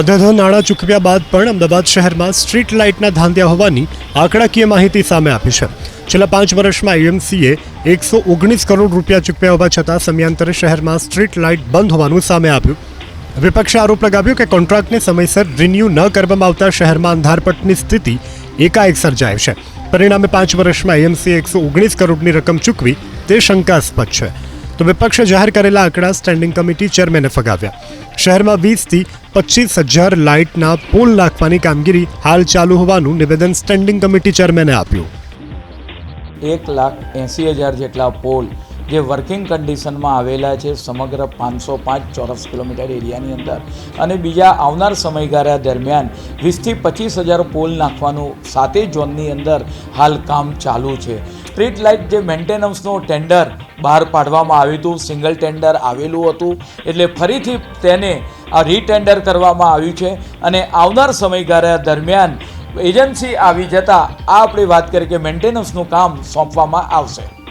અધધ નાણાં ચૂકવ્યા બાદ પણ અમદાવાદ શહેરમાં સ્ટ્રીટ લાઇટના ધાંધ્યા હોવાની આંકડાકીય માહિતી સામે આપી છે. છેલ્લા પાંચ વર્ષમાં એએમસીએ એકસો ઓગણીસ કરોડ રૂપિયા ચૂકવ્યા હોવા છતાં સમયાંતરે શહેરમાં સ્ટ્રીટ લાઇટ બંધ હોવાનું સામે આવ્યું. વિપક્ષે આરોપ લગાવ્યો કે કોન્ટ્રાક્ટને સમયસર રિન્યૂ ન કરવામાં આવતા શહેરમાં અંધારપટની સ્થિતિ એકાએક સર્જાય છે. પરિણામે પાંચ વર્ષમાં એએમસીએ એકસો ઓગણીસ કરોડની રકમ ચૂકવી તે શંકાસ્પદ છે. તો વિપક્ષે જાહેર કરેલા આંકડા સ્ટેન્ડિંગ કમિટી ચેરમેને ફગાવ્યા. શહેરમાં વીસથી પચીસ હજાર લાઇટના પોલ નાખવાની કામગીરી હાલ ચાલુ હોવાનું નિવેદન સ્ટેન્ડિંગ કમિટી ચેરમેને આપ્યું. એક લાખ એંસી હજાર જેટલા પોલ જે વર્કિંગ કન્ડિશનમાં આવેલા છે સમગ્ર પાંચસો પાંચ ચોરસ કિલોમીટર એરિયાની અંદર. અને બીજા આવનાર સમયગાળા દરમિયાન વીસથી પચીસ હજાર પોલ નાખવાનું સાતે ઝોનની અંદર હાલ કામ ચાલુ છે. સ્ટ્રીટ લાઇટ જે મેન્ટેનન્સનું ટેન્ડર બહાર પાડવામાં આવ્યું હતું, સિંગલ ટેન્ડર આવેલું હતું, એટલે ફરીથી તેને આ રીટેન્ડર કરવામાં આવ્યું છે. અને આવનાર સમયગાળા દરમિયાન એજન્સી આવી જતાં આ આપણે વાત કરીએ કે મેન્ટેનન્સનું કામ સોંપવામાં આવશે.